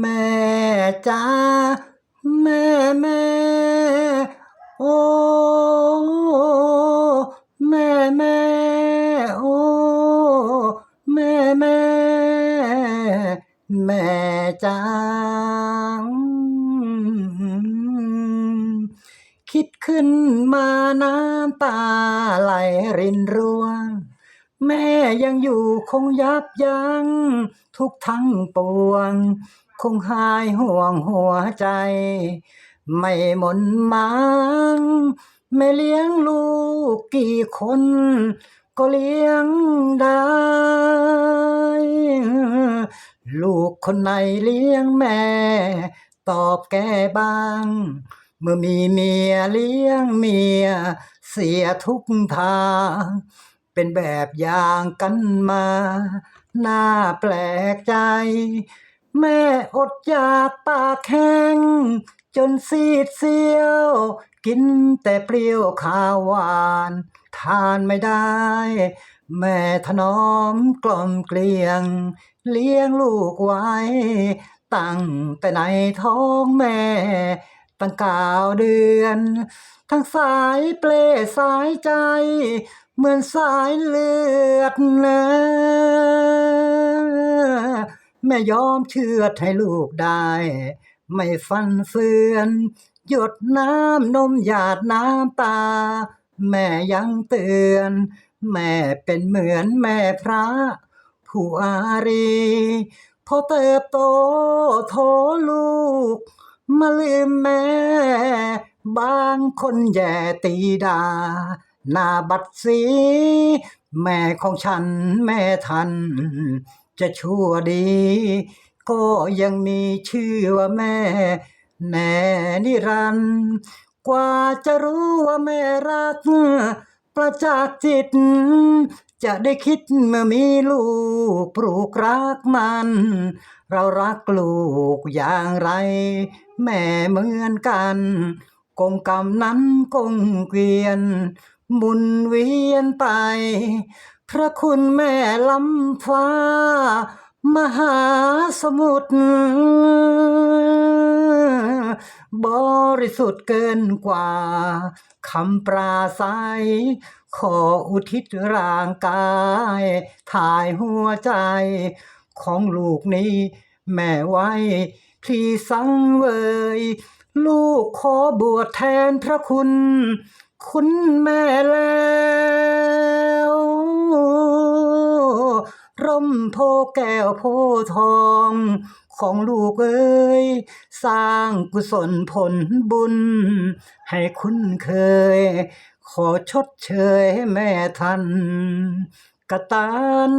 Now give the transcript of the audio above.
แม่จ้าแม่แม่โอ้แม่แม่โอ้แม่แม่แม่จ้าคิดขึ้นมาน้ำตาไหลรินร่วง แม่ยังอยู่คงยับยั้งทุกทั้งปวง คงหายห่วงหัวใจ ไม่หมนมังแม่เลี้ยงลูกกี่คนก็เลี้ยงได้ ลูกคนไหนเลี้ยงแม่ ตอบแกบ้าง เมื่อมีเมียเลี้ยงเมีย เสียทุกทาง เป็นแบบอย่างกันมา น่าแปลกใจ แม่อดอยากปากแห้งจนซีดเซียว กินแต่เปรี้ยวข้าวหวาน ทานไม่ได้ แม่ถนอมกล่อมเกลียง เลี้ยงลูกไว้ ตั้งแต่ในท้องแม่ ตั้งเก้าเดือน ทั้งสายเปลสายใจ เหมือนสายเลือดเนะ แม่ยอมเชื่อให้ลูกได้ ไม่ฟันเฟือน หยดน้ำนมหยาดน้ำตา แม่ยังเตือน แม่เป็นเหมือนแม่พระผู้อารีพอเติบโตโทลูก มาลืมแม่ บางคนแย่ตีดาหน้าบัดสี แม่ของฉันแม่ทัน จะชั่วดี ก็ยังมีชื่อว่าแม่แน่นิรันดร์กว่าจะรู้ว่าแม่รัก ประจักษ์จิต จะได้คิดเมื่อมีลูกปลูกรักมัน เรารักลูกอย่างไร แม่เหมือนกันกงกรรมนั้นกงเกวียนหมุนเวียนไป พระคุณแม่ล้ำฟ้า มหาสมุทรบริสุทธิ์เกินกว่าคำปราศัย ขออุทิศร่างกาย ถ่ายหัวใจ ของลูกนี้ แม่ไว้พลีสังเวย ลูกขอบวชแทนพระคุณ คุณแม่แล้ว ร่มโพแก้วโพทองของลูกเอ้ย สร้างกุศลผลบุญ ให้คุ้นเคย ขอชดเชยแม่ทันกระตัน